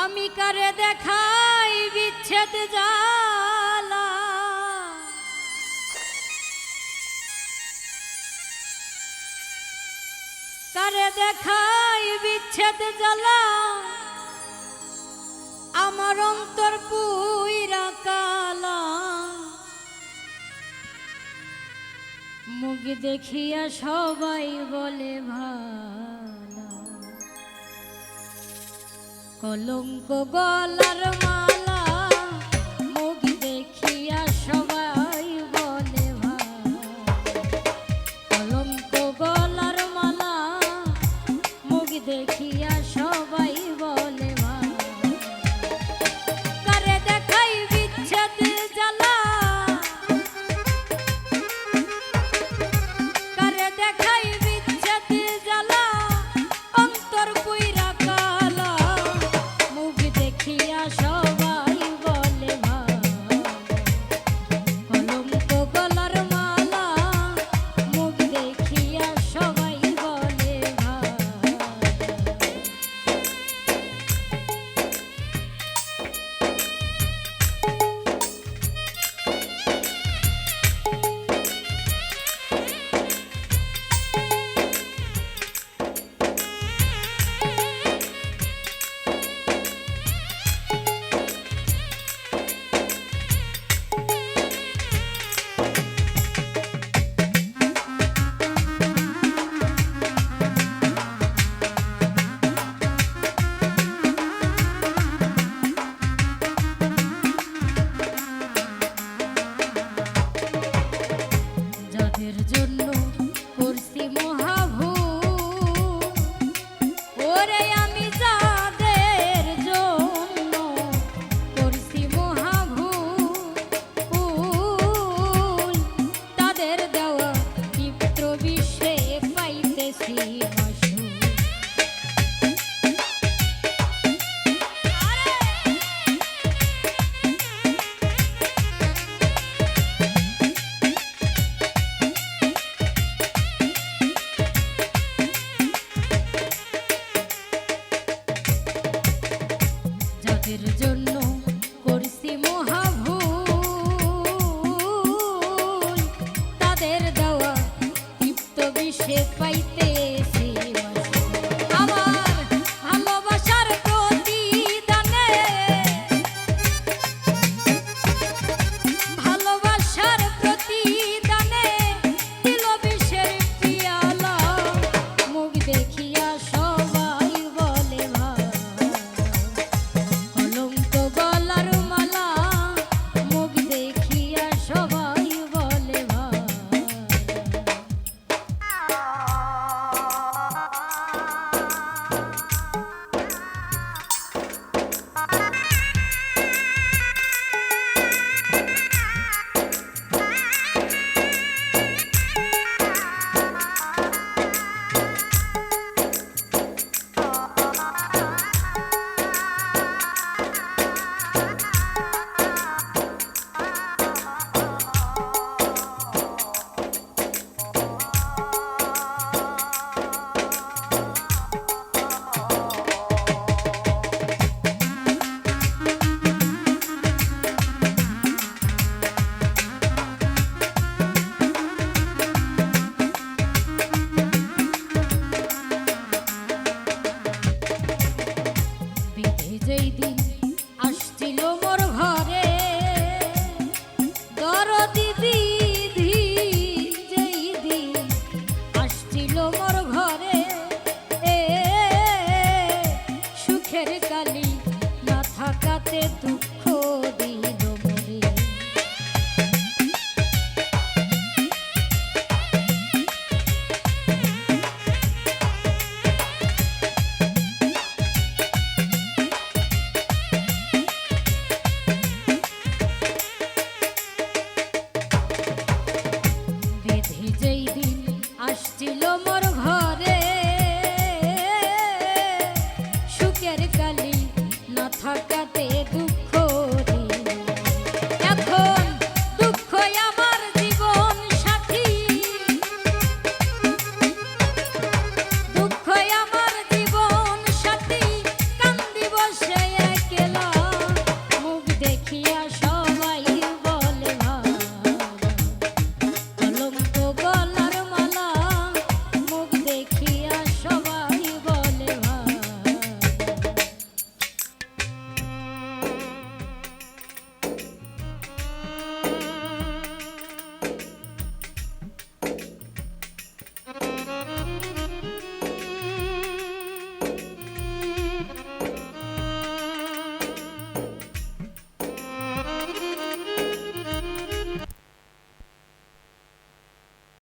আমি কারে দেখাই বিচ্ছেদ জালা কারে দেখাই বিচ্ছেদ জ্বালা? আমার অন্তর পুইরা কালা। মুখ দেখিয়া সবাই বলে, ভাই কলঙ্ক গলার মা সে পাইতে tu না থাকাতে তুমি